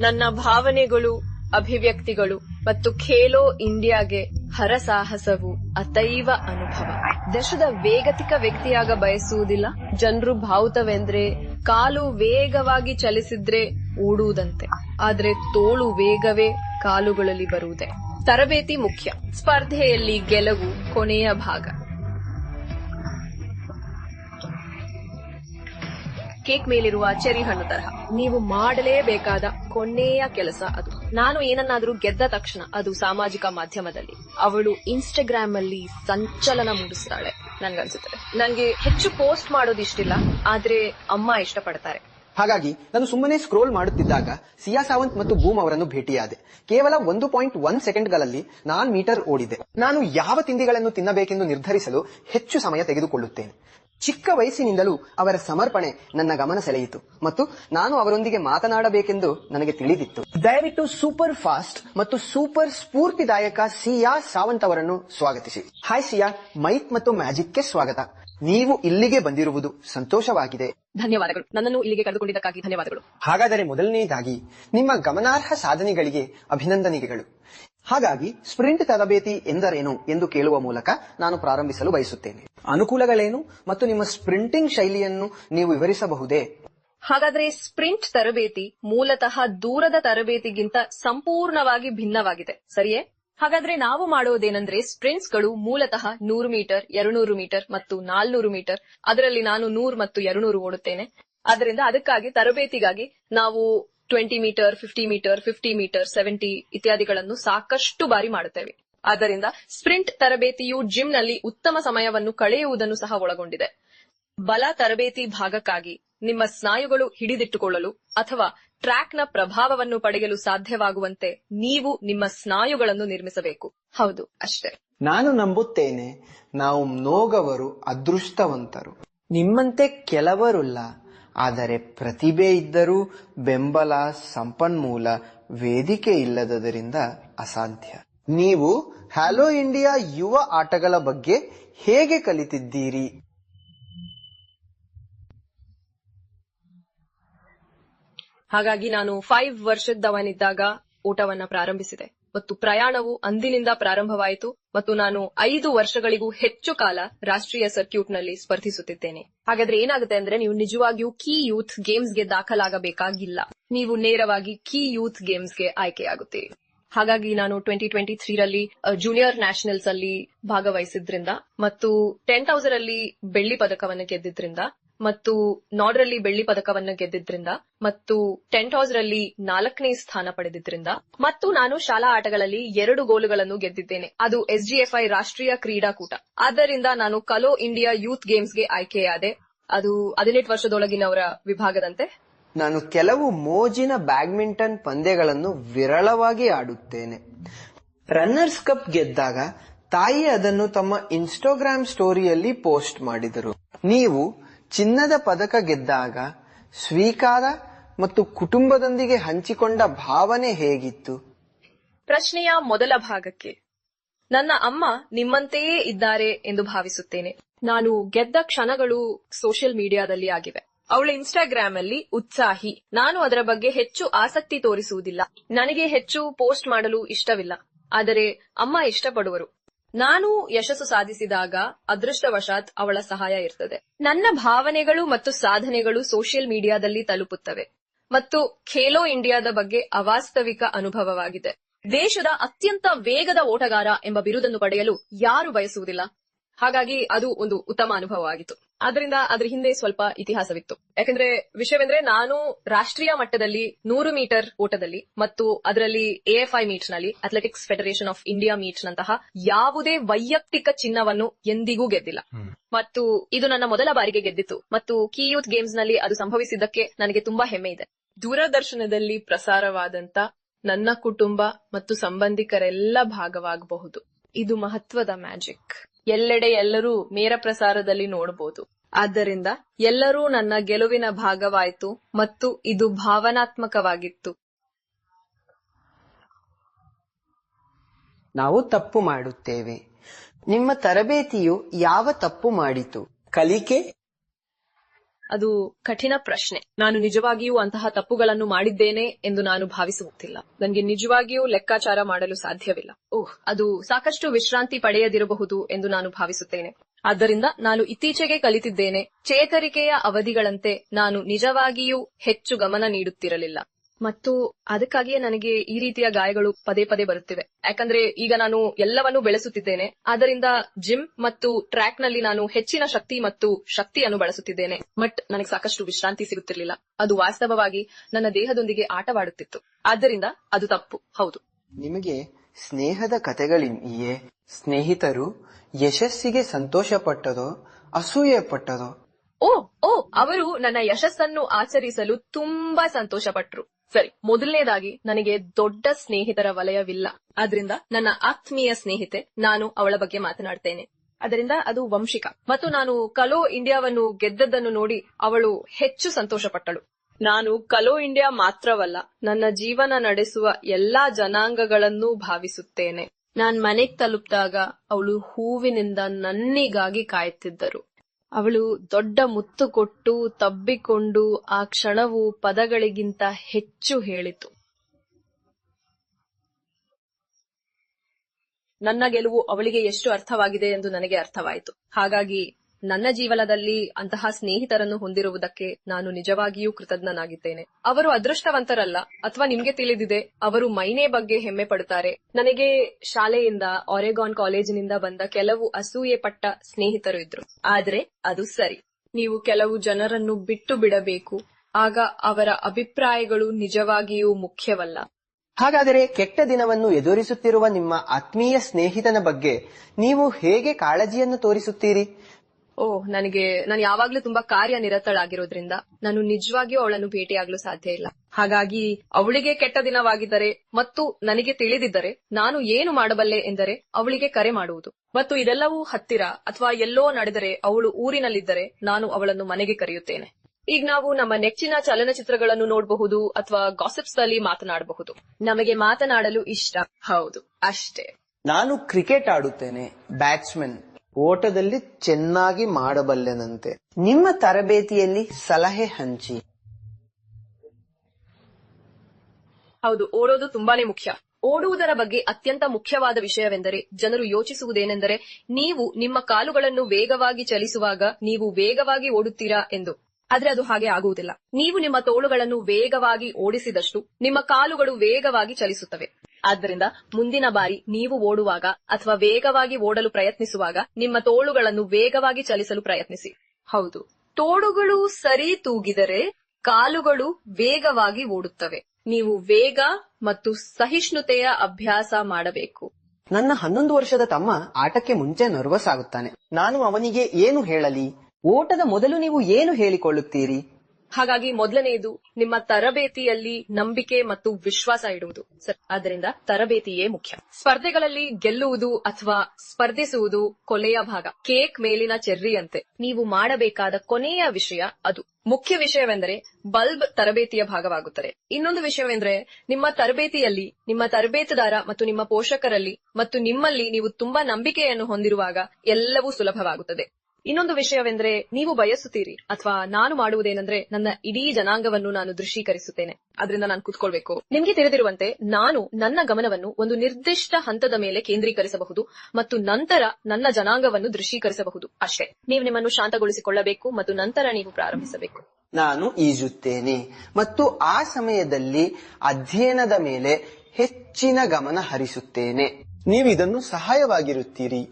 ನನ್ನ ಭಾವನೆಗಳು, ಅಭಿವ್ಯಕ್ತಿಗಳು ಮತ್ತು ಖೇಲೋ ಇಂಡಿಯಾಗೆ ಹರಸಾಹಸವು ಅತೈವ ಅನುಭವ. ದೇಶದ ವೇಗತಿಕ ವ್ಯಕ್ತಿಯಾಗ ಬಯಸುವುದಿಲ್ಲ. ಜನರು ಭಾವುತವೆಂದ್ರೆ ಕಾಲು ವೇಗವಾಗಿ ಚಲಿಸಿದ್ರೆ ಓಡುವುದಂತೆ. ಆದ್ರೆ ತೋಳು ವೇಗವೇ ಕಾಲುಗಳಲ್ಲಿ ಬರುವುದೇ. ತರಬೇತಿ ಮುಖ್ಯ. ಸ್ಪರ್ಧೆಯಲ್ಲಿ ಗೆಲುವು ಕೊನೆಯ ಭಾಗ. ಕೇಕ್ ಮೇಲಿರುವ ಚೆರಿ ಹಣ್ಣು ತರಹ. ನೀವು ಮಾಡಲೇಬೇಕಾದ ಕೊನೆಯ ಕೆಲಸ ಅದು. ನಾನು ಏನನ್ನಾದ್ರೂ ಗೆದ್ದ ತಕ್ಷಣ ಅದು ಸಾಮಾಜಿಕ ಮಾಧ್ಯಮದಲ್ಲಿ. ಅವಳು ಇನ್ಸ್ಟಾಗ್ರಾಮ್ ಅಲ್ಲಿ ಸಂಚಲನ ಮೂಡಿಸ್ತಾಳೆ ನನ್ಗನ್ಸುತ್ತೆ ನಂಗೆ ಹೆಚ್ಚು ಪೋಸ್ಟ್ ಮಾಡೋದು ಇಷ್ಟಿಲ್ಲ ಆದ್ರೆ ಅಮ್ಮ ಇಷ್ಟಪಡ್ತಾರೆ. ಹಾಗಾಗಿ ನಾನು ಸುಮ್ಮನೆ ಸ್ಕ್ರೋಲ್ ಮಾಡುತ್ತಿದ್ದಾಗ ಸಿಯಾ ಸಾವಂತ್ ಮತ್ತು ಬೂಮ್ ಅವರನ್ನು ಭೇಟಿಯಾದೆ. ಕೇವಲ ಒಂದು ಪಾಯಿಂಟ್ ಒನ್ ಸೆಕೆಂಡ್ಗಳಲ್ಲಿ ನಾನ್ ಮೀಟರ್ ಓಡಿದೆ. ನಾನು ಯಾವ ತಿಂಡಿಗಳನ್ನು ತಿನ್ನಬೇಕೆಂದು ನಿರ್ಧರಿಸಲು ಹೆಚ್ಚು ಸಮಯ ತೆಗೆದುಕೊಳ್ಳುತ್ತೇನೆ. ಚಿಕ್ಕ ವಯಸ್ಸಿನಿಂದಲೂ ಅವರ ಸಮರ್ಪಣೆ ನನ್ನ ಗಮನ ಸೆಳೆಯಿತು ಮತ್ತು ನಾನು ಅವರೊಂದಿಗೆ ಮಾತನಾಡಬೇಕೆಂದು ನನಗೆ ತಿಳಿದಿತ್ತು. ದಯವಿಟ್ಟು ಸೂಪರ್ ಫಾಸ್ಟ್ ಮತ್ತು ಸೂಪರ್ ಸ್ಫೂರ್ತಿದಾಯಕ ಸಿಯಾ ಸಾವಂತ್ ಅವರನ್ನು ಸ್ವಾಗತಿಸಿ. ಹಾಯ್ ಸಿಯಾ ಮೈಕ್ ಮತ್ತು ಮ್ಯಾಜಿಕ್ಗೆ ಸ್ವಾಗತ. ನೀವು ಇಲ್ಲಿಗೆ ಬಂದಿರುವುದು ಸಂತೋಷವಾಗಿದೆ. ಧನ್ಯವಾದಗಳು. ನನ್ನನ್ನು ಇಲ್ಲಿಗೆ ಕರೆದುಕೊಂಡಿದ್ದಕ್ಕಾಗಿ ಧನ್ಯವಾದಗಳು. ಹಾಗಾದರೆ ಮೊದಲನೆಯದಾಗಿ ನಿಮ್ಮ ಗಮನಾರ್ಹ ಸಾಧನೆಗಳಿಗೆ ಅಭಿನಂದನೆಗಳು. ಹಾಗಾಗಿ ಸ್ಪ್ರಿಂಟ್ ತರಬೇತಿ ಎಂದರೇನು ಎಂದು ಕೇಳುವ ಮೂಲಕ ನಾನು ಪ್ರಾರಂಭಿಸಲು ಬಯಸುತ್ತೇನೆ. ಅನುಕೂಲಗಳೇನು ಮತ್ತು ನಿಮ್ಮ ಸ್ಪ್ರಿಂಟಿಂಗ್ ಶೈಲಿಯನ್ನು ನೀವು ವಿವರಿಸಬಹುದೇ? ಹಾಗಾದ್ರೆ ಸ್ಪ್ರಿಂಟ್ ತರಬೇತಿ ಮೂಲತಃ ದೂರದ ತರಬೇತಿಗಿಂತ ಸಂಪೂರ್ಣವಾಗಿ ಭಿನ್ನವಾಗಿದೆ, ಸರಿಯೇ? ಹಾಗಾದ್ರೆ ನಾವು ಮಾಡುವುದೇನೆಂದ್ರೆ ಸ್ಪ್ರಿಂಟ್ಸ್ಗಳು ಮೂಲತಃ ನೂರು ಮೀಟರ್, ಎರಡುನೂರು ಮೀಟರ್ ಮತ್ತು ನಾಲ್ನೂರು ಮೀಟರ್, ಅದರಲ್ಲಿ ನಾನು ನೂರು ಮತ್ತು ಎರಡ್ನೂರು ಓಡುತ್ತೇನೆ. ಅದರಿಂದ ಅದಕ್ಕಾಗಿ ತರಬೇತಿಗಾಗಿ ನಾವು twenty metre, fifty metre fifty metre, seventy ಇತ್ಯಾದಿಗಳನ್ನು ಸಾಕಷ್ಟು ಬಾರಿ ಮಾಡುತ್ತೇವೆ. ಆದ್ದರಿಂದ ಸ್ಪ್ರಿಂಟ್ ತರಬೇತಿಯು ಜಿಮ್ನಲ್ಲಿ ಉತ್ತಮ ಸಮಯವನ್ನು ಕಳೆಯುವುದನ್ನು ಸಹ ಒಳಗೊಂಡಿದೆ. ಬಲ ತರಬೇತಿ ಭಾಗಕ್ಕಾಗಿ ನಿಮ್ಮ ಸ್ನಾಯುಗಳು ಹಿಡಿದಿಟ್ಟುಕೊಳ್ಳಲು ಅಥವಾ ಟ್ರ್ಯಾಕ್ನ ಪ್ರಭಾವವನ್ನು ಪಡೆಯಲು ಸಾಧ್ಯವಾಗುವಂತೆ ನೀವು ನಿಮ್ಮ ಸ್ನಾಯುಗಳನ್ನು ನಿರ್ಮಿಸಬೇಕು. ಹೌದು, ಅಷ್ಟೇ. ನಾನು ನಂಬುತ್ತೇನೆ, ನಾವು ನೋಗವರು ಅದೃಷ್ಟವಂತರು. ನಿಮ್ಮಂತೆ ಕೆಲವರುಲ್ಲ, ಆದರೆ ಪ್ರತಿಭೆ ಇದ್ದರೂ ಬೆಂಬಲ, ಸಂಪನ್ಮೂಲ, ವೇದಿಕೆ ಇಲ್ಲದರಿಂದ ಅಸಾಧ್ಯ. ನೀವು ಹ್ಯಾಲೋ ಇಂಡಿಯಾ ಯುವ ಆಟಗಳ ಬಗ್ಗೆ ಹೇಗೆ ಕಲಿತಿದ್ದೀರಿ? ಹಾಗಾಗಿ ನಾನು ಫೈವ್ ವರ್ಷದವನಿದ್ದಾಗ ಓಟವನ್ನ ಪ್ರಾರಂಭಿಸಿದೆ. ಮತ್ತು ಪ್ರಯಾಣವು ಅಂದಿನಿಂದ ಪ್ರಾರಂಭವಾಯಿತು ಮತ್ತು ನಾನು ಐದು ವರ್ಷಗಳಿಗೂ ಹೆಚ್ಚು ಕಾಲ ರಾಷ್ಟ್ರೀಯ ಸರ್ಕ್ಯೂಟ್ನಲ್ಲಿ ಸ್ಪರ್ಧಿಸುತ್ತಿದ್ದೇನೆ. ಹಾಗಾದ್ರೆ ಏನಾಗುತ್ತೆ ಅಂದ್ರೆ ನೀವು ನಿಜವಾಗಿಯೂ ಕೀ ಯೂತ್ ಗೇಮ್ಸ್ಗೆ ದಾಖಲಾಗಬೇಕಾಗಿಲ್ಲ. ನೀವು ನೇರವಾಗಿ ಕೀ ಯೂತ್ ಗೇಮ್ಸ್ಗೆ ಆಯ್ಕೆಯಾಗುತ್ತೀರಿ. ಹಾಗಾಗಿ ನಾನು ಟ್ವೆಂಟಿ ಟ್ವೆಂಟಿ ತ್ರೀರಲ್ಲಿ ಜೂನಿಯರ್ ನ್ಯಾಷನಲ್ಸ್ ಅಲ್ಲಿ ಭಾಗವಹಿಸಿದ್ರಿಂದ ಮತ್ತು ಟೆನ್ ಥೌಸಂಡ್ ಅಲ್ಲಿ ಬೆಳ್ಳಿ ಪದಕವನ್ನು ಗೆದ್ದಿದ್ರಿಂದ ಮತ್ತು ನಾಡ್ರಲ್ಲಿ ಬೆಳ್ಳಿ ಪದಕವನ್ನು ಗೆದ್ದಿದ್ರಿಂದ ಮತ್ತು ಟೆನ್ ರಲ್ಲಿ ನಾಲ್ಕನೇ ಸ್ಥಾನ ಪಡೆದಿದ್ರಿಂದ ಮತ್ತು ನಾನು ಶಾಲಾ ಆಟಗಳಲ್ಲಿ ಎರಡು ಗೋಲುಗಳನ್ನು ಗೆದ್ದಿದ್ದೇನೆ. ಅದು ಎಸ್ಜಿಎಫ್ಐ ರಾಷ್ಟ್ರೀಯ ಕ್ರೀಡಾಕೂಟ. ಆದ್ದರಿಂದ ನಾನು ಕಲೋ ಇಂಡಿಯಾ ಯೂತ್ ಗೇಮ್ಸ್ಗೆ ಆಯ್ಕೆಯಾದೆ. ಅದು ಹದಿನೆಂಟು ವರ್ಷದೊಳಗಿನವರ ವಿಭಾಗದಂತೆ. ನಾನು ಕೆಲವು ಮೋಜಿನ ಬ್ಯಾಡ್ಮಿಂಟನ್ ಪಂದ್ಯಗಳನ್ನು ವಿರಳವಾಗಿ ಆಡುತ್ತೇನೆ. ರನ್ನರ್ಸ್ ಕಪ್ ಗೆದ್ದಾಗ ತಾಯಿ ಅದನ್ನು ತಮ್ಮ ಇನ್ಸ್ಟಾಗ್ರಾಮ್ ಸ್ಟೋರಿಯಲ್ಲಿ ಪೋಸ್ಟ್ ಮಾಡಿದರು. ನೀವು ಚಿನ್ನದ ಪದಕ ಗೆದ್ದಾಗ ಸ್ವೀಕಾರ ಮತ್ತು ಕುಟುಂಬದೊಂದಿಗೆ ಹಂಚಿಕೊಂಡ ಭಾವನೆ ಹೇಗಿತ್ತು? ಪ್ರಶ್ನೆಯ ಮೊದಲ ಭಾಗಕ್ಕೆ. ನನ್ನ ಅಮ್ಮ ನಿಮ್ಮಂತೆಯೇ ಇದ್ದಾರೆ ಎಂದು ಭಾವಿಸುತ್ತೇನೆ. ನಾನು ಗೆದ್ದ ಕ್ಷಣಗಳು ಸೋಷಿಯಲ್ ಮೀಡಿಯಾದಲ್ಲಿ ಆಗಿವೆ. ಅವಳ ಇನ್ಸ್ಟಾಗ್ರಾಮ್ ಅಲ್ಲಿ ಉತ್ಸಾಹಿ. ನಾನು ಅದರ ಬಗ್ಗೆ ಹೆಚ್ಚು ಆಸಕ್ತಿ ತೋರಿಸುವುದಿಲ್ಲ. ನನಗೆ ಹೆಚ್ಚು ಪೋಸ್ಟ್ ಮಾಡಲು ಇಷ್ಟವಿಲ್ಲ. ಆದರೆ ಅಮ್ಮ ಇಷ್ಟಪಡುವರು. ನಾನು ಯಶಸ್ಸು ಸಾಧಿಸಿದಾಗ ಅದೃಷ್ಟವಶಾತ್ ಅವಳ ಸಹಾಯ ಇರ್ತದೆ. ನನ್ನ ಭಾವನೆಗಳು ಮತ್ತು ಸಾಧನೆಗಳು ಸೋಷಿಯಲ್ ಮೀಡಿಯಾದಲ್ಲಿ ತಲುಪುತ್ತವೆ. ಮತ್ತು ಖೇಲೋ ಇಂಡಿಯಾದ ಬಗ್ಗೆ ಅವಾಸ್ತವಿಕ ಅನುಭವವಾಗಿದೆ. ದೇಶದ ಅತ್ಯಂತ ವೇಗದ ಓಟಗಾರ ಎಂಬ ಬಿರುದನ್ನು ಪಡೆಯಲು ಯಾರು ಬಯಸುವುದಿಲ್ಲ. ಹಾಗಾಗಿ ಅದು ಒಂದು ಉತ್ತಮ ಅನುಭವವಾಗಿತ್ತು. ಆದ್ರಿಂದ ಅದ್ರ ಹಿಂದೆ ಸ್ವಲ್ಪ ಇತಿಹಾಸವಿತ್ತು. ಯಾಕಂದ್ರೆ ವಿಷಯವೆಂದ್ರೆ ನಾನು ರಾಷ್ಟ್ರೀಯ ಮಟ್ಟದಲ್ಲಿ ನೂರು ಮೀಟರ್ ಓಟದಲ್ಲಿ ಮತ್ತು ಅದರಲ್ಲಿ AFI ಮೀಟ್ಸ್ನಲ್ಲಿ athletics federation of India meets ನಂತಹ ಯಾವುದೇ ವೈಯಕ್ತಿಕ ಚಿನ್ನವನ್ನು ಎಂದಿಗೂ ಗೆದ್ದಿಲ್ಲ. ಮತ್ತು ಇದು ನನ್ನ ಮೊದಲ ಬಾರಿಗೆ ಗೆದ್ದಿತ್ತು. ಮತ್ತು ಕೀ ಯೂತ್ ಗೇಮ್ಸ್ನಲ್ಲಿ ಅದು ಸಂಭವಿಸಿದ್ದಕ್ಕೆ ನನಗೆ ತುಂಬಾ ಹೆಮ್ಮೆ ಇದೆ. ದೂರದರ್ಶನದಲ್ಲಿ ಪ್ರಸಾರವಾದಂತ ನನ್ನ ಕುಟುಂಬ ಮತ್ತು ಸಂಬಂಧಿಕರೆಲ್ಲ ಭಾಗವಾಗಬಹುದು. ಇದು ಮಹತ್ವದ ಮ್ಯಾಜಿಕ್. ಎಲ್ಲೆಡೆ ಎಲ್ಲರೂ ನೇರ ಪ್ರಸಾರದಲ್ಲಿ ನೋಡಬಹುದು. ಆದ್ದರಿಂದ ಎಲ್ಲರೂ ನನ್ನ ಗೆಲುವಿನ ಭಾಗವಾಯಿತು ಮತ್ತು ಇದು ಭಾವನಾತ್ಮಕವಾಗಿತ್ತು. ನಾವು ತಪ್ಪು ಮಾಡುತ್ತೇವೆ. ನಿಮ್ಮ ತರಬೇತಿಯು ಯಾವ ತಪ್ಪು ಮಾಡಿತು? ಕಲಿಕೆ? ಅದು ಕಠಿಣ ಪ್ರಶ್ನೆ. ನಾನು ನಿಜವಾಗಿಯೂ ಅಂತಹ ತಪ್ಪುಗಳನ್ನು ಮಾಡಿದ್ದೇನೆ ಎಂದು ನಾನು ಭಾವಿಸುತ್ತಿಲ್ಲ ನನಗೆ ನಿಜವಾಗಿಯೂ ಲೆಕ್ಕಾಚಾರ ಮಾಡಲು ಸಾಧ್ಯವಿಲ್ಲ. ಓಹ್, ಅದು ಸಾಕಷ್ಟು ವಿಶ್ರಾಂತಿ ಪಡೆಯದಿರಬಹುದು ಎಂದು ನಾನು ಭಾವಿಸುತ್ತೇನೆ. ಆದ್ದರಿಂದ ನಾನು ಇತ್ತೀಚೆಗೆ ಕಲಿತಿದ್ದೇನೆ, ಚೇತರಿಕೆಯ ಅವಧಿಗಳಂತೆ ನಾನು ನಿಜವಾಗಿಯೂ ಹೆಚ್ಚು ಗಮನ ನೀಡುತ್ತಿರಲಿಲ್ಲ. ಮತ್ತು ಅದಕ್ಕಾಗಿಯೇ ನನಗೆ ಈ ರೀತಿಯ ಗಾಯಗಳು ಪದೇ ಪದೇ ಬರುತ್ತಿವೆ. ಯಾಕಂದ್ರೆ ಈಗ ನಾನು ಎಲ್ಲವನ್ನೂ ಬೆಳೆಸುತ್ತಿದ್ದೇನೆ. ಆದ್ದರಿಂದ ಜಿಮ್ ಮತ್ತು ಟ್ರ್ಯಾಕ್ನಲ್ಲಿ ನಾನು ಹೆಚ್ಚಿನ ಶಕ್ತಿ ಮತ್ತು ಶಕ್ತಿಯನ್ನು ಬಳಸುತ್ತಿದ್ದೇನೆ. ಬಟ್ ನನಗೆ ಸಾಕಷ್ಟು ವಿಶ್ರಾಂತಿ ಸಿಗುತ್ತಿರಲಿಲ್ಲ. ಅದು ವಾಸ್ತವವಾಗಿ ನನ್ನ ದೇಹದೊಂದಿಗೆ ಆಟವಾಡುತ್ತಿತ್ತು. ಆದ್ದರಿಂದ ಅದು ತಪ್ಪು. ಹೌದು. ನಿಮಗೆ ಸ್ನೇಹದ ಕಥೆಗಳಿವೆಯೇ? ಸ್ನೇಹಿತರು ಯಶಸ್ಸಿಗೆ ಸಂತೋಷ ಪಟ್ಟದೋ ಅಸೂಯೆ ಪಟ್ಟದೋ ಓ ಓ ಅವರು ನನ್ನ ಯಶಸ್ಸನ್ನು ಆಚರಿಸಲು ತುಂಬಾ ಸಂತೋಷ ಪಟ್ರು ಸರಿ ಮೊದಲನೇದಾಗಿ ನನಗೆ ದೊಡ್ಡ ಸ್ನೇಹಿತರ ವಲಯವಿಲ್ಲ. ಆದ್ರಿಂದ ನನ್ನ ಆತ್ಮೀಯ ಸ್ನೇಹಿತೆ ನಾನು ಅವಳ ಬಗ್ಗೆ ಮಾತನಾಡ್ತೇನೆ. ಅದರಿಂದ ಅದು ವಂಶಿಕ. ಮತ್ತು ನಾನು ಕಲೋ ಇಂಡಿಯಾವನ್ನು ಗೆದ್ದದ್ದನ್ನು ನೋಡಿ ಅವಳು ಹೆಚ್ಚು ಸಂತೋಷ ಪಟ್ಟಳು ನಾನು ಕಲೋ ಇಂಡಿಯಾ ಮಾತ್ರವಲ್ಲ ನನ್ನ ಜೀವನ ನಡೆಸುವ ಎಲ್ಲಾ ಜನಾಂಗಗಳನ್ನೂ ಭಾವಿಸುತ್ತೇನೆ. ನಾನ್ ಮನೆಗ್ ತಲುಪಿದಾಗ ಅವಳು ಹೂವಿನಿಂದ ನನ್ನಿಗಾಗಿ ಕಾಯುತ್ತಿದ್ದರು. ಅವಳು ದೊಡ್ಡ ಮುತ್ತು ಕೊಟ್ಟು, ತಬ್ಬಿಕೊಂಡು ಆ ಕ್ಷಣವು ಪದಗಳಿಗಿಂತ ಹೆಚ್ಚು ಹೇಳಿತು. ನನ್ನ ಗೆಲುವು ಅವಳಿಗೆ ಎಷ್ಟು ಅರ್ಥವಾಗಿದೆ ಎಂದು ನನಗೆ ಅರ್ಥವಾಯಿತು. ಹಾಗಾಗಿ ನನ್ನ ಜೀವನದಲ್ಲಿ ಅಂತಹ ಸ್ನೇಹಿತರನ್ನು ಹೊಂದಿರುವುದಕ್ಕೆ ನಾನು ನಿಜವಾಗಿಯೂ ಕೃತಜ್ಞನಾಗಿದ್ದೇನೆ. ಅವರು ಅದೃಷ್ಟವಂತರಲ್ಲ, ಅಥವಾ ನಿಮ್ಗೆ ತಿಳಿದಿದೆ, ಅವರು ಮೈನೆ ಬಗ್ಗೆ ಹೆಮ್ಮೆ ಪಡುತ್ತಾರೆ. ನನಗೆ ಶಾಲೆಯಿಂದ ಆರೆಗಾನ್ ಕಾಲೇಜಿನಿಂದ ಬಂದ ಕೆಲವು ಅಸೂಯೆ ಪಟ್ಟ ಸ್ನೇಹಿತರು ಇದ್ರು. ಆದ್ರೆ ಅದು ಸರಿ. ನೀವು ಕೆಲವು ಜನರನ್ನು ಬಿಟ್ಟು ಬಿಡಬೇಕು. ಆಗ ಅವರ ಅಭಿಪ್ರಾಯಗಳು ನಿಜವಾಗಿಯೂ ಮುಖ್ಯವಲ್ಲ. ಹಾಗಾದರೆ ಕೆಟ್ಟ ದಿನವನ್ನು ಎದುರಿಸುತ್ತಿರುವ ನಿಮ್ಮ ಆತ್ಮೀಯ ಸ್ನೇಹಿತನ ಬಗ್ಗೆ ನೀವು ಹೇಗೆ ಕಾಳಜಿಯನ್ನು ತೋರಿಸುತ್ತೀರಿ? ಓ ನನಗೆ, ನಾನು ಯಾವಾಗ್ಲೂ ತುಂಬಾ ಕಾರ್ಯನಿರತಳಾಗಿರೋದ್ರಿಂದ ನಾನು ನಿಜವಾಗಿಯೂ ಅವಳನ್ನು ಭೇಟಿಯಾಗಲು ಸಾಧ್ಯ ಇಲ್ಲ. ಹಾಗಾಗಿ, ಅವಳಿಗೆ ಕೆಟ್ಟ ದಿನವಾಗಿದ್ದರೆ ಮತ್ತು ನನಗೆ ತಿಳಿದಿದ್ದರೆ ನಾನು ಏನು ಮಾಡಬಲ್ಲೆ ಎಂದರೆ ಅವಳಿಗೆ ಕರೆ ಮಾಡುವುದು. ಮತ್ತು ಇದೆಲ್ಲವೂ ಹತ್ತಿರ ಅಥವಾ ಎಲ್ಲೋ ನಡೆದರೆ ಅವಳು ಊರಿನಲ್ಲಿದ್ದರೆ ನಾನು ಅವಳನ್ನು ಮನೆಗೆ ಕರೆಯುತ್ತೇನೆ. ಈಗ ನಾವು ನಮ್ಮ ನೆಚ್ಚಿನ ಚಲನಚಿತ್ರಗಳನ್ನು ನೋಡಬಹುದು ಅಥವಾ ಗಾಸಿಪ್ಸ್ ಅಲ್ಲಿ ಮಾತನಾಡಬಹುದು. ನಮಗೆ ಮಾತನಾಡಲು ಇಷ್ಟ. ಹೌದು, ಅಷ್ಟೇ. ನಾನು ಕ್ರಿಕೆಟ್ ಆಡುತ್ತೇನೆ ಬ್ಯಾಟ್ಸ್ಮನ್ ಓಟದಲ್ಲಿ ಚೆನ್ನಾಗಿ ಮಾಡಬಲ್ಲೆನಂತೆ. ನಿಮ್ಮ ತರಬೇತಿಯಲ್ಲಿ ಸಲಹೆ ಹಂಚಿ. ಹೌದು, ಓಡೋದು ತುಂಬಾನೇ ಮುಖ್ಯ. ಓಡುವುದರ ಬಗ್ಗೆ ಅತ್ಯಂತ ಮುಖ್ಯವಾದ ವಿಷಯವೆಂದರೆ ಜನರು ಯೋಚಿಸುವುದೇನೆಂದರೆ ನೀವು ನಿಮ್ಮ ಕಾಲುಗಳನ್ನು ವೇಗವಾಗಿ ಚಲಿಸುವಾಗ ನೀವು ವೇಗವಾಗಿ ಓಡುತ್ತೀರಾ ಎಂದು. ಆದರೆ ಅದು ಹಾಗೆ ಆಗುವುದಿಲ್ಲ. ನೀವು ನಿಮ್ಮ ತೋಳುಗಳನ್ನು ವೇಗವಾಗಿ ಓಡಿಸಿದಷ್ಟು ನಿಮ್ಮ ಕಾಲುಗಳು ವೇಗವಾಗಿ ಚಲಿಸುತ್ತವೆ. ಆದ್ದರಿಂದ ಮುಂದಿನ ಬಾರಿ ನೀವು ಓಡುವಾಗ ಅಥವಾ ವೇಗವಾಗಿ ಓಡಲು ಪ್ರಯತ್ನಿಸುವಾಗ ನಿಮ್ಮ ತೋಳುಗಳನ್ನು ವೇಗವಾಗಿ ಚಲಿಸಲು ಪ್ರಯತ್ನಿಸಿ. ಹೌದು. ತೋಳುಗಳು ಸರಿ ತೂಗಿದರೆ ಕಾಲುಗಳು ವೇಗವಾಗಿ ಓಡುತ್ತವೆ. ನೀವು ವೇಗ ಮತ್ತು ಸಹಿಷ್ಣುತೆಯ ಅಭ್ಯಾಸ ಮಾಡಬೇಕು. ನನ್ನ ಹನ್ನೊಂದು ವರ್ಷದ ತಮ್ಮ ಆಟಕ್ಕೆ ಮುಂಚೆ ನರ್ವಸ್ ಆಗುತ್ತಾನೆ. ನಾನು ಅವನಿಗೆ ಏನು ಹೇಳಲಿ? ಓಟದ ಮೊದಲು ನೀವು ಏನು ಹೇಳಿಕೊಳ್ಳುತ್ತೀರಿ? ಹಾಗಾಗಿ ಮೊದಲನೆಯದು ನಿಮ್ಮ ತರಬೇತಿಯಲ್ಲಿ ನಂಬಿಕೆ ಮತ್ತು ವಿಶ್ವಾಸ ಇಡುವುದು. ಅದರಿಂದ ಆದ್ದರಿಂದ ತರಬೇತಿಯೇ ಮುಖ್ಯ. ಸ್ಪರ್ಧೆಗಳಲ್ಲಿ ಗೆಲ್ಲುವುದು ಅಥವಾ ಸ್ಪರ್ಧಿಸುವುದು ಕೊಲೆಯ ಭಾಗ. ಕೇಕ್ ಮೇಲಿನ ಚೆರ್ರಿಯಂತೆ. ನೀವು ಮಾಡಬೇಕಾದ ಕೊನೆಯ ವಿಷಯ ಅದು. ಮುಖ್ಯ ವಿಷಯವೆಂದರೆ ಬಲ್ಬ್ ತರಬೇತಿಯ ಭಾಗವಾಗುತ್ತದೆ. ಇನ್ನೊಂದು ವಿಷಯವೆಂದರೆ ನಿಮ್ಮ ತರಬೇತಿಯಲ್ಲಿ, ನಿಮ್ಮ ತರಬೇತುದಾರ ಮತ್ತು ನಿಮ್ಮ ಪೋಷಕರಲ್ಲಿ ಮತ್ತು ನಿಮ್ಮಲ್ಲಿ ನೀವು ತುಂಬಾ ನಂಬಿಕೆಯನ್ನು ಹೊಂದಿರುವಾಗ ಎಲ್ಲವೂ ಸುಲಭವಾಗುತ್ತದೆ. ಇನ್ನೊಂದು ವಿಷಯವೆಂದರೆ ನೀವು ಬಯಸುತ್ತೀರಿ, ಅಥವಾ ನಾನು ಮಾಡುವುದೇನೆಂದ್ರೆ ನನ್ನ ಇಡೀ ಜನಾಂಗವನ್ನು ನಾನು ದೃಶ್ಯೀಕರಿಸುತ್ತೇನೆ. ಅದರಿಂದ ನಾನು ಕೂತ್ಕೊಳ್ಬೇಕು. ನಿಮಗೆ ತಿಳಿದಿರುವಂತೆ ನಾನು ನನ್ನ ಗಮನವನ್ನು ಒಂದು ನಿರ್ದಿಷ್ಟ ಹಂತದ ಮೇಲೆ ಕೇಂದ್ರೀಕರಿಸಬಹುದು ಮತ್ತು ನಂತರ ನನ್ನ ಜನಾಂಗವನ್ನು ದೃಶ್ಯೀಕರಿಸಬಹುದು. ಅಷ್ಟೇ. ನೀವು ನಿಮ್ಮನ್ನು ಶಾಂತಗೊಳಿಸಿಕೊಳ್ಳಬೇಕು ಮತ್ತು ನಂತರ ನೀವು ಪ್ರಾರಂಭಿಸಬೇಕು. ನಾನು ಈಜುತ್ತೇನೆ ಮತ್ತು ಆ ಸಮಯದಲ್ಲಿ ಅಧ್ಯಯನದ ಮೇಲೆ ಹೆಚ್ಚಿನ ಗಮನ ಹರಿಸುತ್ತೇನೆ. ನೀವು ಇದನ್ನು ಸಹಾಯವಾಗಿರುತ್ತೀರಿ.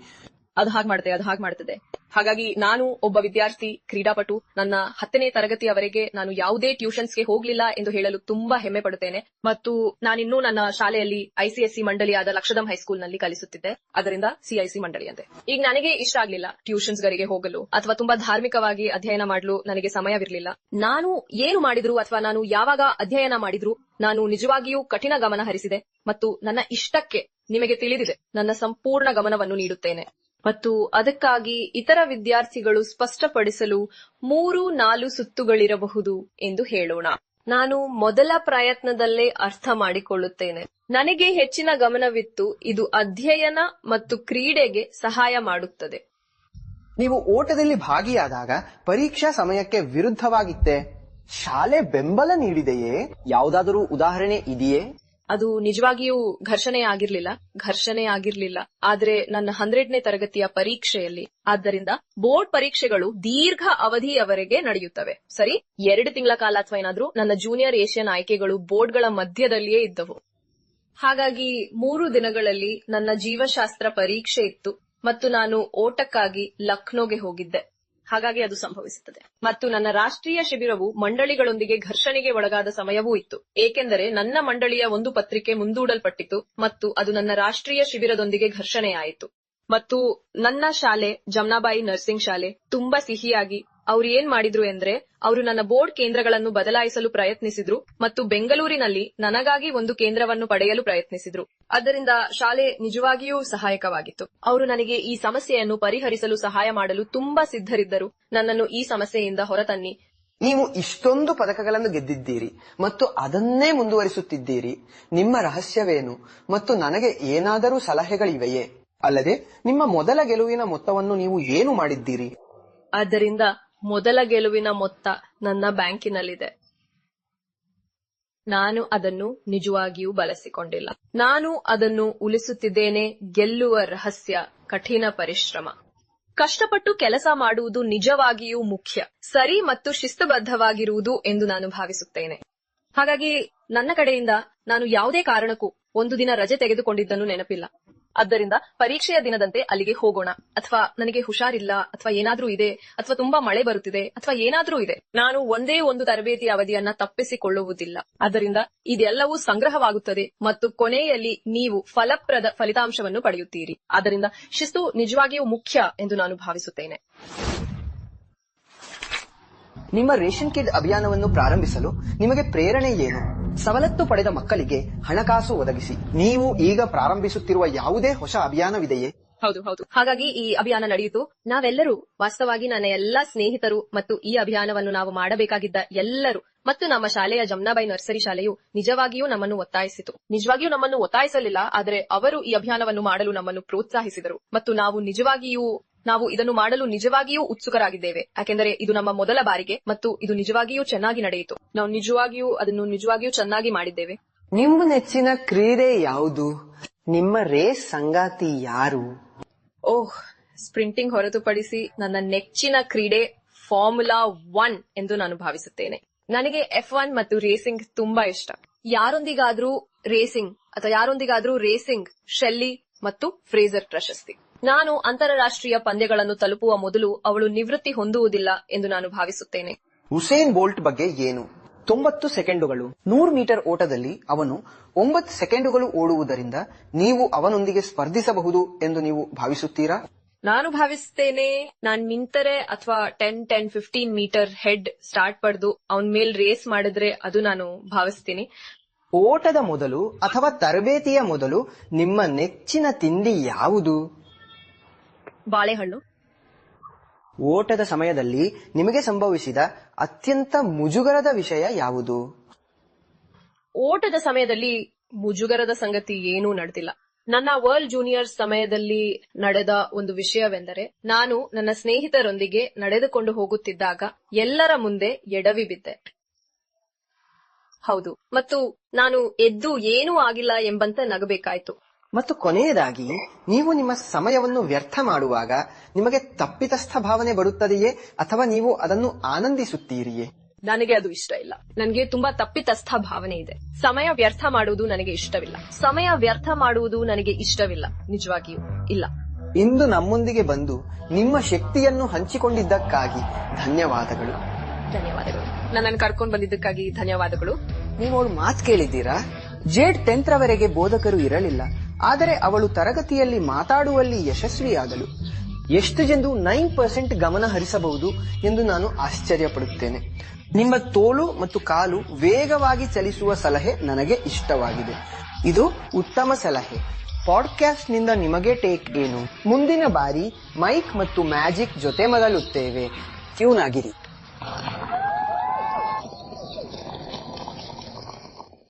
ಅದು ಹಾಗೆ ಮಾಡುತ್ತೆ, ಅದು ಹಾಗೆ ಮಾಡ್ತದೆ ಹಾಗಾಗಿ ನಾನು ಒಬ್ಬ ವಿದ್ಯಾರ್ಥಿ, ಕ್ರೀಡಾಪಟು, ನನ್ನ ಹತ್ತನೇ ತರಗತಿಯವರೆಗೆ ನಾನು ಯಾವುದೇ ಟ್ಯೂಷನ್ಸ್ಗೆ ಹೋಗ್ಲಿಲ್ಲ ಎಂದು ಹೇಳಲು ತುಂಬಾ ಹೆಮ್ಮೆ ಪಡುತ್ತೇನೆ. ಮತ್ತು ನಾನಿನ್ನೂ ನನ್ನ ಶಾಲೆಯಲ್ಲಿ ಐಸಿಎಸ್ಸಿ ಮಂಡಳಿಯಾದ ಲಕ್ಷದಂ ಹೈಸ್ಕೂಲ್ನಲ್ಲಿ ಕಲಿಸುತ್ತಿದ್ದೆ. ಅದರಿಂದ ಸಿಐಸಿ ಮಂಡಳಿ ಅಂತೆ ಈಗ ನನಗೆ ಇಷ್ಟ ಆಗ್ಲಿಲ್ಲ ಟ್ಯೂಷನ್ಸ್ ಗಳಿಗೆ ಹೋಗಲು, ಅಥವಾ ತುಂಬಾ ಧಾರ್ಮಿಕವಾಗಿ ಅಧ್ಯಯನ ಮಾಡಲು ನನಗೆ ಸಮಯವಿರಲಿಲ್ಲ. ನಾನು ಏನು ಮಾಡಿದ್ರು ಅಥವಾ ನಾನು ಯಾವಾಗ ಅಧ್ಯಯನ ಮಾಡಿದ್ರು, ನಾನು ನಿಜವಾಗಿಯೂ ಕಠಿಣ ಗಮನ ಹರಿಸಿದೆ. ಮತ್ತು ನನ್ನ ಇಷ್ಟಕ್ಕೆ ನಿಮಗೆ ತಿಳಿದಿದೆ, ನನ್ನ ಸಂಪೂರ್ಣ ಗಮನವನ್ನು ನೀಡುತ್ತೇನೆ. ಮತ್ತು ಅದಕ್ಕಾಗಿ ಇತರ ವಿದ್ಯಾರ್ಥಿಗಳು ಸ್ಪಷ್ಟಪಡಿಸಲು ಮೂರು ನಾಲ್ಕು ಸುತ್ತುಗಳಿರಬಹುದು ಎಂದು ಹೇಳೋಣ. ನಾನು ಮೊದಲ ಪ್ರಯತ್ನದಲ್ಲೇ ಅರ್ಥ ಮಾಡಿಕೊಳ್ಳುತ್ತೇನೆ. ನನಗೆ ಹೆಚ್ಚಿನ ಗಮನವಿತ್ತು ಇದು ಅಧ್ಯಯನ ಮತ್ತು ಕ್ರೀಡೆಗೆ ಸಹಾಯ ಮಾಡುತ್ತದೆ. ನೀವು ಓಟದಲ್ಲಿ ಭಾಗಿಯಾದಾಗ ಪರೀಕ್ಷಾ ಸಮಯಕ್ಕೆ ವಿರುದ್ಧವಾಗಿತ್ತೆ? ಶಾಲೆ ಬೆಂಬಲ ನೀಡಿದೆಯೇ? ಯಾವುದಾದರೂ ಉದಾಹರಣೆ ಇದೆಯೇ? ಅದು ನಿಜವಾಗಿಯೂ ಘರ್ಷಣೆ ಆಗಿರ್ಲಿಲ್ಲ ಘರ್ಷಣೆ ಆಗಿರ್ಲಿಲ್ಲ. ಆದ್ರೆ ನನ್ನ ಹನ್ನೆರಡನೇ ತರಗತಿಯ ಪರೀಕ್ಷೆಯಲ್ಲಿ, ಆದ್ದರಿಂದ ಬೋರ್ಡ್ ಪರೀಕ್ಷೆಗಳು ದೀರ್ಘ ಅವಧಿಯವರೆಗೆ ನಡೆಯುತ್ತವೆ. ಸರಿ, ಎರಡು ತಿಂಗಳ ಕಾಲ ಅಥವಾ ಏನಾದ್ರೂ ನನ್ನ ಜೂನಿಯರ್ ಏಷ್ಯನ್ ಆಯ್ಕೆಗಳು ಬೋರ್ಡ್ಗಳ ಮಧ್ಯದಲ್ಲಿಯೇ ಇದ್ದವು. ಹಾಗಾಗಿ ಮೂರು ದಿನಗಳಲ್ಲಿ ನನ್ನ ಜೀವಶಾಸ್ತ್ರ ಪರೀಕ್ಷೆ ಇತ್ತು, ಮತ್ತು ನಾನು ಓಟಕ್ಕಾಗಿ ಲಕ್ನೋಗೆ ಹೋಗಿದ್ದೆ. ಹಾಗಾಗಿ ಅದು ಸಂಭವಿಸುತ್ತದೆ. ಮತ್ತು ನನ್ನ ರಾಷ್ಟ್ರೀಯ ಶಿಬಿರವು ಮಂಡಳಿಗಳೊಂದಿಗೆ ಘರ್ಷಣೆಗೆ ಒಳಗಾದ ಸಮಯವೂ ಇತ್ತು. ಏಕೆಂದರೆ ನನ್ನ ಮಂಡಳಿಯ ಒಂದು ಪತ್ರಿಕೆ ಮುಂದೂಡಲ್ಪಟ್ಟಿತು ಮತ್ತು ಅದು ನನ್ನ ರಾಷ್ಟ್ರೀಯ ಶಿಬಿರದೊಂದಿಗೆ ಘರ್ಷಣೆಯಾಯಿತು. ಮತ್ತು ನನ್ನ ಶಾಲೆ, ಜಮ್ನಾಬಾಯಿ ನರ್ಸಿಂಗ್ ಶಾಲೆ, ತುಂಬಾ ಸಿಹಿಯಾಗಿ ಅವ್ರು ಏನ್ ಮಾಡಿದ್ರು ಎಂದ್ರೆ ಅವರು ನನ್ನ ಬೋರ್ಡ್ ಕೇಂದ್ರಗಳನ್ನು ಬದಲಾಯಿಸಲು ಪ್ರಯತ್ನಿಸಿದ್ರು ಮತ್ತು ಬೆಂಗಳೂರಿನಲ್ಲಿ ನನಗಾಗಿ ಒಂದು ಕೇಂದ್ರವನ್ನು ಪಡೆಯಲು ಪ್ರಯತ್ನಿಸಿದ್ರು. ಅದರಿಂದ ಶಾಲೆ ನಿಜವಾಗಿಯೂ ಸಹಾಯಕವಾಗಿತ್ತು. ಅವರು ನನಗೆ ಈ ಸಮಸ್ಯೆಯನ್ನು ಪರಿಹರಿಸಲು ಸಹಾಯ ಮಾಡಲು ತುಂಬಾ ಸಿದ್ಧರಿದ್ದರು. ನನ್ನನ್ನು ಈ ಸಮಸ್ಯೆಯಿಂದ ಹೊರತನ್ನಿ. ನೀವು ಇಷ್ಟೊಂದು ಪದಕಗಳನ್ನು ಗೆದ್ದಿದ್ದೀರಿ ಮತ್ತು ಅದನ್ನೇ ಮುಂದುವರಿಸುತ್ತಿದ್ದೀರಿ. ನಿಮ್ಮ ರಹಸ್ಯವೇನು ಮತ್ತು ನನಗೆ ಏನಾದರೂ ಸಲಹೆಗಳಿವೆಯೇ? ಅಲ್ಲದೆ ನಿಮ್ಮ ಮೊದಲ ಗೆಲುವಿನ ಮೊತ್ತವನ್ನು ನೀವು ಏನು ಮಾಡಿದ್ದೀರಿ? ಆದ್ದರಿಂದ ಮೊದಲ ಗೆಲುವಿನ ಮೊತ್ತ ನನ್ನ ಬ್ಯಾಂಕಿನಲ್ಲಿದೆ. ನಾನು ಅದನ್ನು ನಿಜವಾಗಿಯೂ ಬಳಸಿಕೊಂಡಿಲ್ಲ. ನಾನು ಅದನ್ನು ಉಳಿಸುತ್ತಿದ್ದೇನೆ ಗೆಲ್ಲುವ ರಹಸ್ಯ, ಕಠಿಣ ಪರಿಶ್ರಮ. ಕಷ್ಟಪಟ್ಟು ಕೆಲಸ ಮಾಡುವುದು ನಿಜವಾಗಿಯೂ ಮುಖ್ಯ, ಸರಿ ಮತ್ತು ಶಿಸ್ತುಬದ್ಧವಾಗಿರುವುದು ಎಂದು ನಾನು ಭಾವಿಸುತ್ತೇನೆ. ಹಾಗಾಗಿ ನನ್ನ ಕಡೆಯಿಂದ ನಾನು ಯಾವುದೇ ಕಾರಣಕ್ಕೂ ಒಂದು ದಿನ ರಜೆ ತೆಗೆದುಕೊಂಡಿದ್ದನ್ನು ನೆನಪಿಲ್ಲ. ಆದ್ದರಿಂದ ಪರೀಕ್ಷೆಯ ದಿನದಂತೆ ಅಲ್ಲಿಗೆ ಹೋಗೋಣ. ಅಥವಾ ನನಗೆ ಹುಷಾರಿಲ್ಲ, ಅಥವಾ ಏನಾದ್ರೂ ಇದೆ, ಅಥವಾ ತುಂಬಾ ಮಳೆ ಬರುತ್ತಿದೆ, ಅಥವಾ ಏನಾದ್ರೂ ಇದೆ. ನಾನು ಒಂದೇ ಒಂದು ತರಬೇತಿ ಅವಧಿಯನ್ನ ತಪ್ಪಿಸಿಕೊಳ್ಳುವುದಿಲ್ಲ. ಆದ್ದರಿಂದ ಇದೆಲ್ಲವೂ ಸಂಗ್ರಹವಾಗುತ್ತದೆ ಮತ್ತು ಕೊನೆಯಲ್ಲಿ ನೀವು ಫಲಪ್ರದ ಫಲಿತಾಂಶವನ್ನು ಪಡೆಯುತ್ತೀರಿ. ಆದ್ದರಿಂದ ಶಿಸ್ತು ನಿಜವಾಗಿಯೂ ಮುಖ್ಯ ಎಂದು ನಾನು ಭಾವಿಸುತ್ತೇನೆ. ನಿಮ್ಮ ರೇಷನ್ ಕಿಡ್ ಅಭಿಯಾನವನ್ನು ಪ್ರಾರಂಭಿಸಲು ನಿಮಗೆ ಪ್ರೇರಣೆ ಏನು? ಸವಲತ್ತು ಪಡೆದ ಮಕ್ಕಳಿಗೆ ಹಣಕಾಸು ಒದಗಿಸಿ. ನೀವು ಈಗ ಪ್ರಾರಂಭಿಸುತ್ತಿರುವ ಯಾವುದೇ ಹೊಸ ಅಭಿಯಾನವಿದೆಯೇ? ಹೌದು ಹೌದು. ಹಾಗಾಗಿ ಈ ಅಭಿಯಾನ ನಡೆಯಿತು. ನಾವೆಲ್ಲರೂ, ವಾಸ್ತವವಾಗಿ ನನ್ನ ಎಲ್ಲಾ ಸ್ನೇಹಿತರು ಮತ್ತು ಈ ಅಭಿಯಾನವನ್ನು ನಾವು ಮಾಡಬೇಕಾಗಿದ್ದ ಎಲ್ಲರೂ ಮತ್ತು ನಮ್ಮ ಶಾಲೆಯ ಜಮ್ನಾಬಾಯಿ ನರ್ಸರಿ ಶಾಲೆಯು ನಿಜವಾಗಿಯೂ ನಮ್ಮನ್ನು ಒತ್ತಾಯಿಸಿತು. ನಿಜವಾಗಿಯೂ ನಮ್ಮನ್ನು ಒತ್ತಾಯಿಸಲಿಲ್ಲ, ಆದರೆ ಅವರು ಈ ಅಭಿಯಾನವನ್ನು ಮಾಡಲು ನಮ್ಮನ್ನು ಪ್ರೋತ್ಸಾಹಿಸಿದರು. ಮತ್ತು ನಾವು ನಿಜವಾಗಿಯೂ ನಾವು ಇದನ್ನು ಮಾಡಲು ನಿಜವಾಗಿಯೂ ಉತ್ಸುಕರಾಗಿದ್ದೇವೆ. ಯಾಕೆಂದರೆ ಇದು ನಮ್ಮ ಮೊದಲ ಬಾರಿಗೆ ಮತ್ತು ಇದು ನಿಜವಾಗಿಯೂ ಚೆನ್ನಾಗಿ ನಡೆಯಿತು. ನಾವು ನಿಜವಾಗಿಯೂ ಅದನ್ನು ನಿಜವಾಗಿಯೂ ಚೆನ್ನಾಗಿ ಮಾಡಿದ್ದೇವೆ. ನಿಮ್ಮ ನೆಚ್ಚಿನ ಕ್ರೀಡೆ ಯಾವುದು? ನಿಮ್ಮ ರೇಸ್ ಸಂಗಾತಿ ಯಾರು? ಓಹ್ ಸ್ಪ್ರಿಂಟಿಂಗ್ ಹೊರತುಪಡಿಸಿ ನನ್ನ ನೆಚ್ಚಿನ ಕ್ರೀಡೆ ಫಾರ್ಮುಲಾ ಒನ್ ಎಂದು ನಾನು ಭಾವಿಸುತ್ತೇನೆ. ನನಗೆ ಎಫ್ ಒನ್ ಮತ್ತು ರೇಸಿಂಗ್ ತುಂಬಾ ಇಷ್ಟ. ಯಾರೊಂದಿಗಾದ್ರೂ ರೇಸಿಂಗ್ ಅಥವಾ ಯಾರೊಂದಿಗಾದ್ರೂ ರೇಸಿಂಗ್ ಶೆಲ್ಲಿ ಮತ್ತು ಫ್ರೇಜರ್ ಪ್ರಶಸ್ತಿ. ನಾನು ಅಂತಾರಾಷ್ಟ್ರೀಯ ಪಂದ್ಯಗಳನ್ನು ತಲುಪುವ ಮೊದಲು ಅವಳು ನಿವೃತ್ತಿ ಹೊಂದುವುದಿಲ್ಲ ಎಂದು ನಾನು ಭಾವಿಸುತ್ತೇನೆ. ಹುಸೇನ್ ಬೋಲ್ಟ್ ಬಗ್ಗೆ ಏನು? ತೊಂಬತ್ತು ಸೆಕೆಂಡುಗಳು. ನೂರು ಮೀಟರ್ ಓಟದಲ್ಲಿ ಅವನು ಒಂಬತ್ತು ಸೆಕೆಂಡುಗಳು ಓಡುವುದರಿಂದ ನೀವು ಅವನೊಂದಿಗೆ ಸ್ಪರ್ಧಿಸಬಹುದು ಎಂದು ನೀವು ಭಾವಿಸುತ್ತೀರಾ? ನಾನು ಭಾವಿಸ್ತೇನೆ ನಾನ್ ನಿಂತರೆ ಅಥವಾ ten ten fifteen metre head start ಪಡೆದು ಅವನ ಮೇಲೆ ರೇಸ್ ಮಾಡಿದ್ರೆ ಅದು ನಾನು ಭಾವಿಸ್ತೀನಿ. ಓಟದ ಮೊದಲು ಅಥವಾ ತರಬೇತಿಯ ಮೊದಲು ನಿಮ್ಮ ನೆಚ್ಚಿನ ತಿಂಡಿ ಯಾವುದು? ಬಾಳೆಹಣ್ಣು. ಓಟದ ಸಮಯದಲ್ಲಿ ನಿಮಗೆ ಸಂಭವಿಸಿದ ಅತ್ಯಂತ ಮುಜುಗರದ ವಿಷಯ ಯಾವುದು? ಓಟದ ಸಮಯದಲ್ಲಿ ಮುಜುಗರದ ಸಂಗತಿ ಏನೂ ನಡೆದಿಲ್ಲ. ನನ್ನ ವರ್ಲ್ಡ್ ಜೂನಿಯರ್ಸ್ ಸಮಯದಲ್ಲಿ ನಡೆದ ಒಂದು ವಿಷಯವೆಂದರೆ ನಾನು ನನ್ನ ಸ್ನೇಹಿತರೊಂದಿಗೆ ನಡೆದುಕೊಂಡು ಹೋಗುತ್ತಿದ್ದಾಗ ಎಲ್ಲರ ಮುಂದೆ ಎಡವಿ ಬಿದ್ದೆ. ಹೌದು. ಮತ್ತು ನಾನು ಎದ್ದು ಏನೂ ಆಗಿಲ್ಲ ಎಂಬಂತೆ ನಗಬೇಕಾಯ್ತು. ಮತ್ತು ಕೊನೆಯದಾಗಿ ನೀವು ನಿಮ್ಮ ಸಮಯವನ್ನು ವ್ಯರ್ಥ ಮಾಡುವಾಗ ನಿಮಗೆ ತಪ್ಪಿತಸ್ಥ ಭಾವನೆ ಬರುತ್ತದೆಯೇ ಅಥವಾ ನೀವು ಅದನ್ನು ಆನಂದಿಸುತ್ತೀರಿಯೇ? ನನಗೆ ಅದು ಇಷ್ಟ ಇಲ್ಲ. ನನಗೆ ತುಂಬಾ ತಪ್ಪಿತಸ್ಥ ಭಾವನೆ ಇದೆ. ಸಮಯ ವ್ಯರ್ಥ ಮಾಡುವುದು ನನಗೆ ಇಷ್ಟವಿಲ್ಲ. ಸಮಯ ವ್ಯರ್ಥ ಮಾಡುವುದು ನನಗೆ ಇಷ್ಟವಿಲ್ಲ. ನಿಜವಾಗಿಯೂ ಇಲ್ಲ. ಇಂದು ನಮ್ಮೊಂದಿಗೆ ಬಂದು ನಿಮ್ಮ ಶಕ್ತಿಯನ್ನು ಹಂಚಿಕೊಂಡಿದ್ದಕ್ಕಾಗಿ ಧನ್ಯವಾದಗಳು. ಧನ್ಯವಾದಗಳು. ನನ್ನನ್ನು ಕರ್ಕೊಂಡು ಬಂದಿದ್ದಕ್ಕಾಗಿ ಧನ್ಯವಾದಗಳು. ನೀವು ಅವಳು ಮಾತು ಕೇಳಿದ್ದೀರಾ? ಜೇಡ್ ಟೆಂತ್ ರವರೆಗೆ ಬೋಧಕರು ಇರಲಿಲ್ಲ. ಆದರೆ ಅವಳು ತರಗತಿಯಲ್ಲಿ ಮಾತಾಡುವಲ್ಲಿ ಯಶಸ್ವಿಯಾಗಲು ಎಷ್ಟು ಜನರು ನೈನ್ ಪರ್ಸೆಂಟ್ ಗಮನ ಹರಿಸಬಹುದು ಎಂದು ನಾನು ಆಶ್ಚರ್ಯಪಡುತ್ತೇನೆ. ನಿಮ್ಮ ತೋಳು ಮತ್ತು ಕಾಲು ವೇಗವಾಗಿ ಚಲಿಸುವ ಸಲಹೆ ನನಗೆ ಇಷ್ಟವಾಗಿದೆ. ಇದು ಉತ್ತಮ ಸಲಹೆ. ಪಾಡ್ಕಾಸ್ಟ್ನಿಂದ ನಿಮಗೆ ಟೇಕ್ ಏನು? ಮುಂದಿನ ಬಾರಿ ಮೈಕ್ ಮತ್ತು ಮ್ಯಾಜಿಕ್ ಜೊತೆ ಮಗಲುತ್ತೇವೆ ಟ್ಯೂನ್ ಆಗಿರಿ.